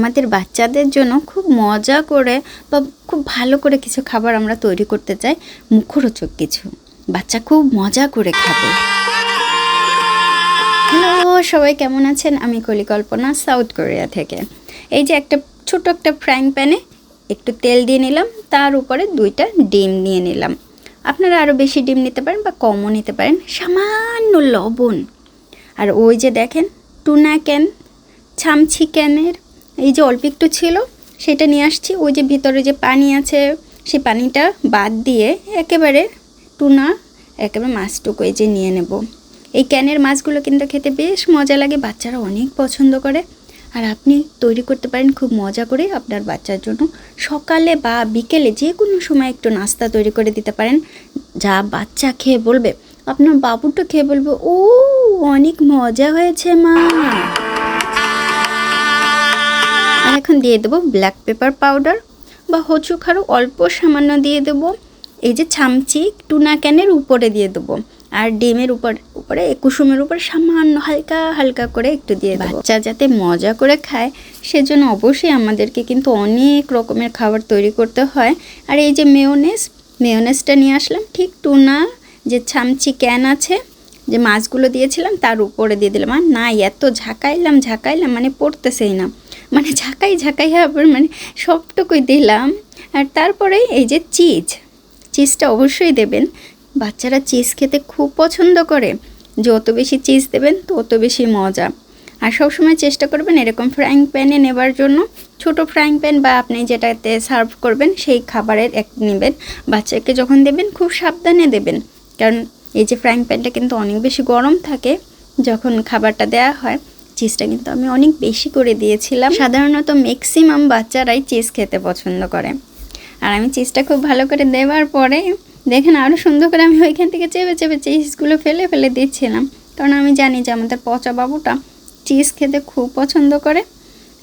আমাদের বাচ্চাদের জন্য খুব মজা করে বা খুব ভালো করে কিছু খাবার আমরা তৈরি করতে চাই, মুখরোচক কিছু। বাচ্চা খুব মজা করে খাবে। হ্যালো, সবাই কেমন আছেন? আমি কলিকল্পনা, সাউথ কোরিয়া থেকে। এই যে একটা ছোট একটা ফ্রাইং প্যানে একটু তেল দিয়ে নিলাম, তার উপরে দুইটা ডিম নিয়ে নিলাম। আপনারা আরও বেশি ডিম নিতে পারেন বা কমও নিতে পারেন, সামান্য লবণ। আর ওই যে দেখেন, টুনা ক্যান ছামছি ক্যানের এই যে অল্প একটু ছিল, সেটা নিয়ে আসছি। ওই যে ভিতরে যে পানি আছে সেই পানিটা বাদ দিয়ে একেবারে টুনা, একেবারে মাছটুকু এই যে নিয়ে নেব। এই ক্যানের মাছগুলো কিন্তু খেতে বেশ মজা লাগে, বাচ্চারা অনেক পছন্দ করে। আর আপনি তৈরি করতে পারেন খুব মজা করে আপনার বাচ্চার জন্য। সকালে বা বিকেলে যে কোনো সময় একটু নাস্তা তৈরি করে দিতে পারেন। যা বাচ্চা খেয়ে বলবে, আপনার বাবুটা খেয়ে বলবে, ও, অনেক মজা হয়েছে মা। আর এখন দিয়ে দেবো ব্ল্যাক পেপার পাউডার বা হচু খারু অল্প সামান্য দিয়ে দেবো। এই যে ছামচি টুনা ক্যানের উপরে দিয়ে দেবো আর ডিমের উপর, উপরে কুসুমের উপর সামান্য হালকা হালকা করে একটু দিয়ে দেবো। বাচ্চা যাতে মজা করে খায়, সেজন্য অবশ্যই আমাদেরকে কিন্তু অনেক রকমের খাবার তৈরি করতে হয়। আর এই যে মেয়োনেস মেয়োনেসটা নিয়ে আসলাম, ঠিক টুনা যে ছামচি ক্যান আছে, যে মাছগুলো দিয়েছিলাম, তার উপরে দিয়ে দিলাম। আর না, এত ঝাঁকাইলাম ঝাঁকাইলাম মানে পড়তেছেই না। মানে ঝাঁকাই ঝাঁকাই আবার মানে সবটুকুই দিলাম। আর তারপরে এই যে চিজ, চিজটা অবশ্যই দেবেন। বাচ্চারা চিজ খেতে খুব পছন্দ করে। যত বেশি চিজ দেবেন, তত বেশি মজা। আর সবসময় চেষ্টা করবেন এরকম ফ্রাইং প্যানে নেবার জন্য। ছোট ফ্রাইং প্যান বা আপনি যেটাতে সার্ভ করবেন, সেই খাবারের এক নেবেন। বাচ্চাকে যখন দেবেন, খুব সাবধানে দেবেন। কারণ এই যে ফ্রাইং প্যানটা কিন্তু অনেক বেশি গরম থাকে, যখন খাবারটা দেওয়া হয়। চিজটা কিন্তু আমি অনেক বেশি করে দিয়েছিলাম। সাধারণত ম্যাক্সিমাম বাচ্চারাই চিজ খেতে পছন্দ করে। আর আমি চিজটা খুব ভালো করে দেওয়ার পরে দেখেন আরও সুন্দর করে আমি ওইখান থেকে চেপে চেপে চিজগুলো ফেলে ফেলে দিচ্ছিলাম। কারণ আমি জানি যে আমাদের পচা বাবুটা চিজ খেতে খুব পছন্দ করে।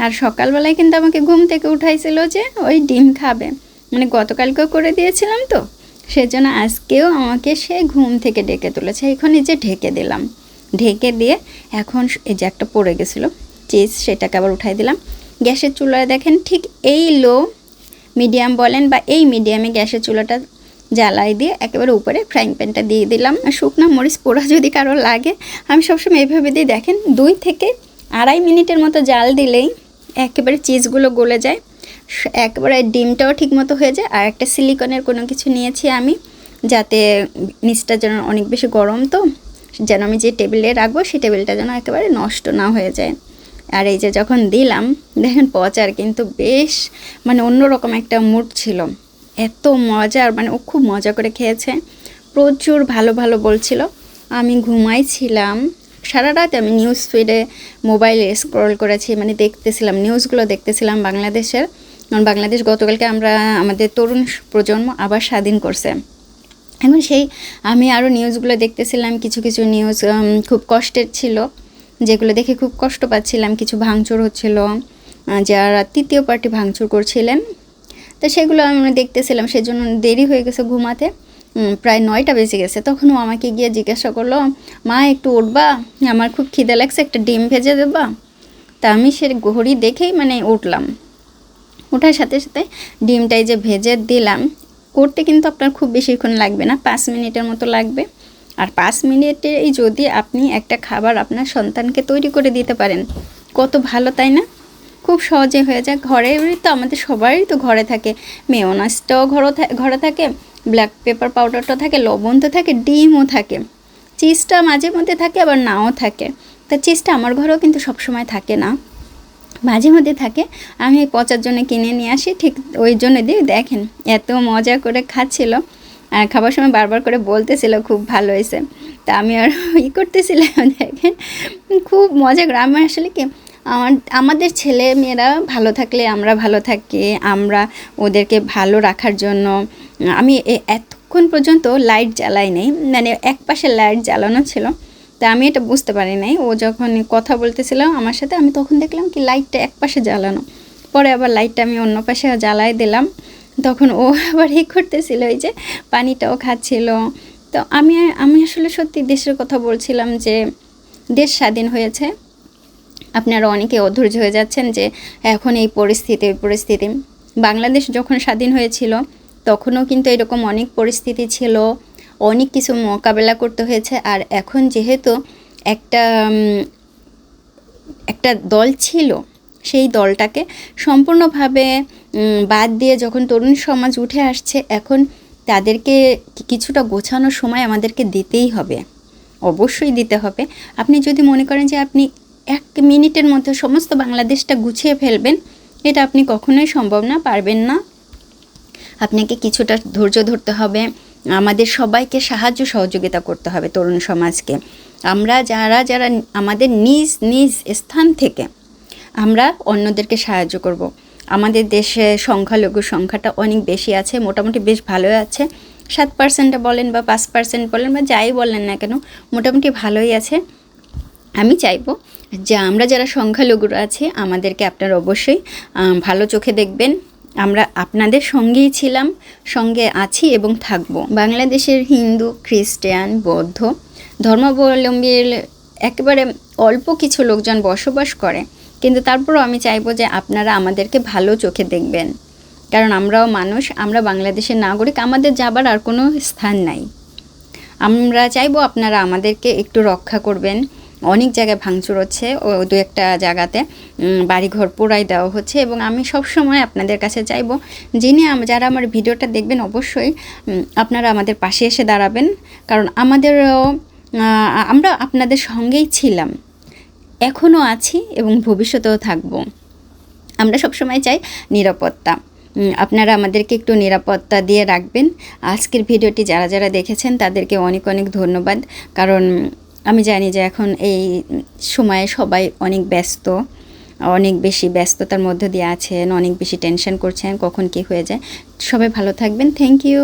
আর সকালবেলায় কিন্তু আমাকে ঘুম থেকে উঠাইছিল যে ওই ডিম খাবে। মানে গতকালকেও করে দিয়েছিলাম তো। সেজন্য আজকেও আমাকে সে ঘুম থেকে ডেকে তুলেছে। এখন এই যে ঢেকে দিলাম। ঢেকে দিয়ে এখন এই যে একটা পড়ে গেছিল চিজ সেটাকে আবার উঠাই দিলাম। গ্যাসের চুলায় দেখেন ঠিক এই লো মিডিয়াম বলেন বা এই মিডিয়ামে গ্যাসের চুলাটা জ্বালাই দিয়ে একেবারে উপরে ফ্রাইং প্যানটা দিয়ে দিলাম। শুকনো মরিচ পোড়া যদি কারও লাগে, আমি সবসময় এইভাবে দিয়ে দেখেন দুই থেকে আড়াই মিনিটের মতো জাল দিলেই একেবারে চিজগুলো গলে যায়। একেবারে ডিমটাও ঠিকমতো হয়ে যায়। আর একটা সিলিকনের কোনো কিছু নিয়েছি আমি, যাতে নিচটা যেন অনেক বেশি গরম তো। যেন আমি যে টেবিলে রাখব, সেই টেবিলটা যেন একেবারে নষ্ট না হয়ে যায়। আর এই যে যখন দিলাম, দেখেন পচার কিন্তু বেশ মানে অন্যরকম একটা মুড ছিল। এত মজার মানে ও খুব মজা করে খেয়েছে। প্রচুর ভালো ভালো বলছিল। আমি ঘুমাইছিলাম। সারা রাত আমি নিউজ ফিডে মোবাইলে স্ক্রল করেছি মানে দেখতেছিলাম নিউজগুলো দেখতেছিলাম বাংলাদেশের। কারণ বাংলাদেশ গতকালকে আমরা, আমাদের তরুণ প্রজন্ম আবার স্বাধীন করছে। এখন সেই, আমি আরও নিউজগুলো দেখতেছিলাম, কিছু কিছু নিউজ খুব কষ্টের ছিল, যেগুলো দেখে খুব কষ্ট পাচ্ছিলাম, কিছু ভাঙচুর হচ্ছিল যারা তৃতীয় পার্টি ভাঙচুর করছিলেন, তো সেগুলো আমরা দেখতেছিলাম, সেজন্য দেরি হয়ে গেছে ঘুমাতে প্রায় নয়টা বেজে গেছে তখন ও আমাকে গিয়ে জিজ্ঞাসা করল, মা, একটু উঠবা? আমার খুব খিদে লাগছে, একটা ডিম ভেজে দেবা? তা আমি সে ঘড়ি দেখেই মানে উঠলাম ওঠার সাথে সাথে ডিমটাই যে ভেজে দিলাম করতে কিন্তু আপনার খুব বেশিক্ষণ লাগবে না, পাঁচ মিনিটের মতো লাগবে। আর পাঁচ মিনিটে যদি আপনি একটা খাবার আপনার সন্তানকে তৈরি করে দিতে পারেন, কত ভালো, তাই না? খুব সহজে হয়ে যায়। ঘরে তো আমাদের সবারই তো ঘরে থাকে। মেয়নাসটাও ঘরে ঘরে থাকে, ব্ল্যাক পেপার পাউডারটা থাকে, লবণ তো থাকে, ডিমও থাকে। চিজটা মাঝে মধ্যে থাকে, আবার নাও থাকে। তা চিজটা আমার ঘরেও কিন্তু সবসময় থাকে না। মাঝে মধ্যে থাকে। আমি পচার জন্য কিনে নিয়ে আসি, ঠিক ওই জন্য দিয়ে দেখেন এত মজা করে খাচ্ছিল। আর খাবার সময় বারবার করে বলতেছিল, খুব ভালো হয়েছে। তা আমি আর ই করতেছিলাম, দেখেন। খুব মজা গ্রামে আসলে কি, আমার, আমাদের ছেলে মেয়েরা ভালো থাকলে আমরা ভালো থাকি, আমরা ওদেরকে ভালো রাখার জন্য। আমি এতক্ষণ পর্যন্ত লাইট জ্বালাই নেই মানে এক পাশে লাইট জ্বালানো ছিল। তা আমি এটা বুঝতে পারি নাই। ও যখন কথা বলতেছিল আমার সাথে, আমি তখন দেখলাম কি লাইটটা এক পাশে জ্বালানো। পরে আবার লাইটটা আমি অন্য পাশে জ্বালাই দিলাম। তখন ও আবার এই করতেছিল এই যে পানিটাও খাচ্ছিল। তো আমি আমি আসলে সত্যি দেশের কথা বলছিলাম যে দেশ স্বাধীন হয়েছে। আপনারা অনেকে অধৈর্য হয়ে যাচ্ছেন যে এখন এই পরিস্থিতি ওই পরিস্থিতি। বাংলাদেশ যখন স্বাধীন হয়েছিল, তখনও কিন্তু এরকম অনেক পরিস্থিতি ছিল। অনেক কিছু মোকাবেলা করতে হয়েছে। আর এখন যেহেতু একটা একটা দল ছিল, সেই দলটাকে সম্পূর্ণভাবে বাদ দিয়ে যখন তরুণ সমাজ উঠে আসছে, এখন তাদেরকে কিছুটা গোছানোর সময় আমাদেরকে দিতেই হবে। অবশ্যই দিতে হবে। আপনি যদি মনে করেন যে আপনি এক মিনিটের মধ্যে সমস্ত বাংলাদেশটা গুছিয়ে ফেলবেন, এটা আপনি কখনোই সম্ভব না, পারবেন না। আপনাকে কিছুটা ধৈর্য ধরতে হবে। আমাদের সবাইকে সাহায্য সহযোগিতা করতে হবে তরুণ সমাজকে। আমরা যারা যারা আমাদের নিজ নিজ স্থান থেকে আমরা অন্যদেরকে সাহায্য করব। আমাদের দেশে সংখ্যালঘু সংখ্যাটা অনেক বেশি আছে, মোটামুটি বেশ ভালোই আছে। সাত পার্সেন্টে বলেন বা পাঁচ পার্সেন্ট বলেন বা যাই বলেন না কেন, মোটামুটি ভালোই আছে। আমি চাইব যে আমরা যারা সংখ্যালঘুরা আছি, আমাদেরকে আপনারা অবশ্যই ভালো চোখে দেখবেন। আমরা আপনাদের সঙ্গেই ছিলাম, সঙ্গে আছি এবং থাকব। বাংলাদেশের হিন্দু, খ্রিস্টান, বৌদ্ধ ধর্মাবলম্বীর একেবারে অল্প কিছু লোকজন বসবাস করে। কিন্তু তারপরও আমি চাইব যে আপনারা আমাদেরকে ভালো চোখে দেখবেন। কারণ আমরাও মানুষ, আমরা বাংলাদেশের নাগরিক, আমাদের যাবার আর কোনো স্থান নাই। আমরা চাইব আপনারা আমাদেরকে একটু রক্ষা করবেন অনেক জায়গায় ভাঙচুর হচ্ছে ও দু একটা জায়গাতে বাড়িঘর পোড়াই দেওয়া হচ্ছে এবং আমি সব সময় আপনাদের কাছে চাইব, যিনি যারা আমার ভিডিওটা দেখবেন অবশ্যই আপনারা আমাদের পাশে এসে দাঁড়াবেন। কারণ আমাদেরও আমরা আপনাদের সঙ্গেই ছিলাম, এখনও আছি এবং ভবিষ্যতেও থাকব। আমরা সবসময় চাই নিরাপত্তা। আপনারা আমাদেরকে একটু নিরাপত্তা দিয়ে রাখবেন। আজকের ভিডিওটি যারা যারা দেখেছেন তাদেরকে অনেক অনেক ধন্যবাদ। কারণ আমি জানি যে এখন এই সময়ে সবাই অনেক ব্যস্ত, অনেক বেশি ব্যস্ততার মধ্যে দিয়ে আছেন, অনেক বেশি টেনশন করছেন, কখন কি হয়ে যায়। সবাই ভালো থাকবেন থ্যাংক ইউ